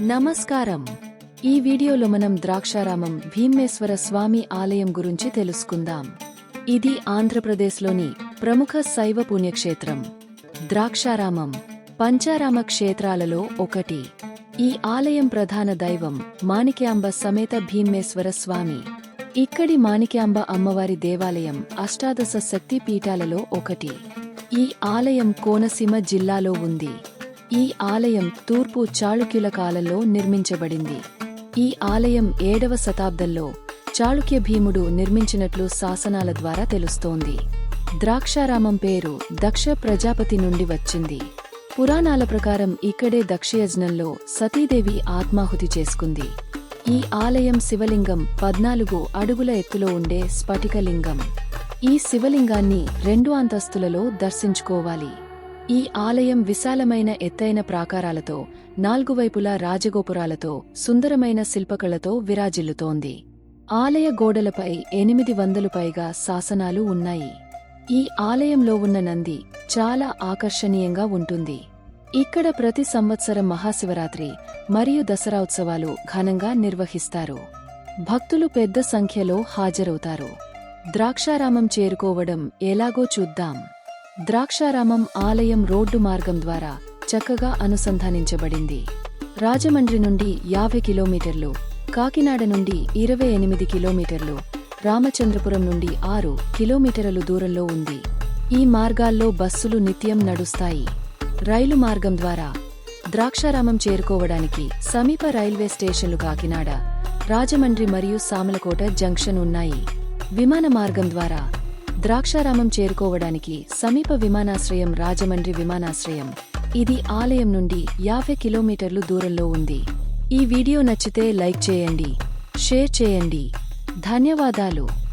నమస్కారం. ఈ వీడియోలో మనం ద్రాక్షారామం భీమేశ్వర స్వామి ఆలయం గురించి తెలుసుకుందాం. ఇది ఆంధ్రప్రదేశ్లోని ప్రముఖ శైవ పుణ్యక్షేత్రం. ద్రాక్షారామం పంచారామ క్షేత్రాలలో ఒకటి. ఈ ఆలయం ప్రధాన దైవం మాణిక్యాంబ సమేత భీమేశ్వర స్వామి. ఇక్కడి మాణిక్యాంబ అమ్మవారి దేవాలయం అష్టాదశ శక్తి పీఠాలలో ఒకటి. ఈ ఆలయం కోనసీమ జిల్లాలో ఉంది. ఈ ఆలయం తూర్పు చాళుక్యుల కాలంలో నిర్మించబడింది. ఈ ఆలయం ఏడవ శతాబ్దంలో చాళుక్య భీముడు నిర్మించినట్లు శాసనాల ద్వారా తెలుస్తోంది. ద్రాక్షారామం పేరు దక్ష ప్రజాపతి నుండి వచ్చింది. పురాణాల ప్రకారం ఇక్కడే దక్షయజ్ఞంలో సతీదేవి ఆత్మాహుతి చేసుకుంది. ఈ ఆలయం శివలింగం పద్నాలుగు అడుగుల ఎత్తులో ఉండే స్ఫటికలింగం. ఈ శివలింగాన్ని రెండు అంతస్తులలో దర్శించుకోవాలి. ఈ ఆలయం విశాలమైన ఎత్తైన ప్రాకారాలతో నాలుగు వైపులా రాజగోపురాలతో సుందరమైన శిల్పకళతో విరాజిల్లుతోంది. ఆలయ గోడలపై ఎనిమిది వందలు పైగా శాసనాలు ఉన్నాయి. ఈ ఆలయంలో ఉన్న నంది చాలా ఆకర్షణీయంగా ఉంటుంది. ఇక్కడ ప్రతి సంవత్సరం మహాశివరాత్రి మరియు దసరా ఉత్సవాలు ఘనంగా నిర్వహిస్తారు. భక్తులు పెద్ద సంఖ్యలో హాజరవుతారు. ద్రాక్షారామం చేరుకోవడం ఎలాగో చూద్దాం. ద్రాక్షారామం ఆలయం రోడ్డు మార్గం ద్వారా చక్కగా అనుసంధానించబడింది. రాజమండ్రి నుండి యాభై కిలోమీటర్లు కాకినాడ నుండి ఇరవై ఎనిమిది కిలోమీటర్లు రామచంద్రపురం నుండి ఆరు కిలోమీటర్లు దూరంలో ఉంది. ఈ మార్గాల్లో బస్సులు నిత్యం నడుస్తాయి. రైలు మార్గం ద్వారా ద్రాక్షారామం చేరుకోవడానికి సమీప రైల్వే స్టేషన్లు కాకినాడ రాజమండ్రి మరియు సామలకోట జంక్షన్ ఉన్నాయి. విమాన మార్గం ద్వారా ద్రాక్షారామం చేరుకోవడానికి సమీప విమానాశ్రయం రాజమండ్రి విమానాశ్రయం. ఇది ఆలయం నుండి యాభై కిలోమీటర్లు దూరంలో ఉంది. ఈ వీడియో నచ్చితే లైక్ చేయండి షేర్ చేయండి. ధన్యవాదాలు.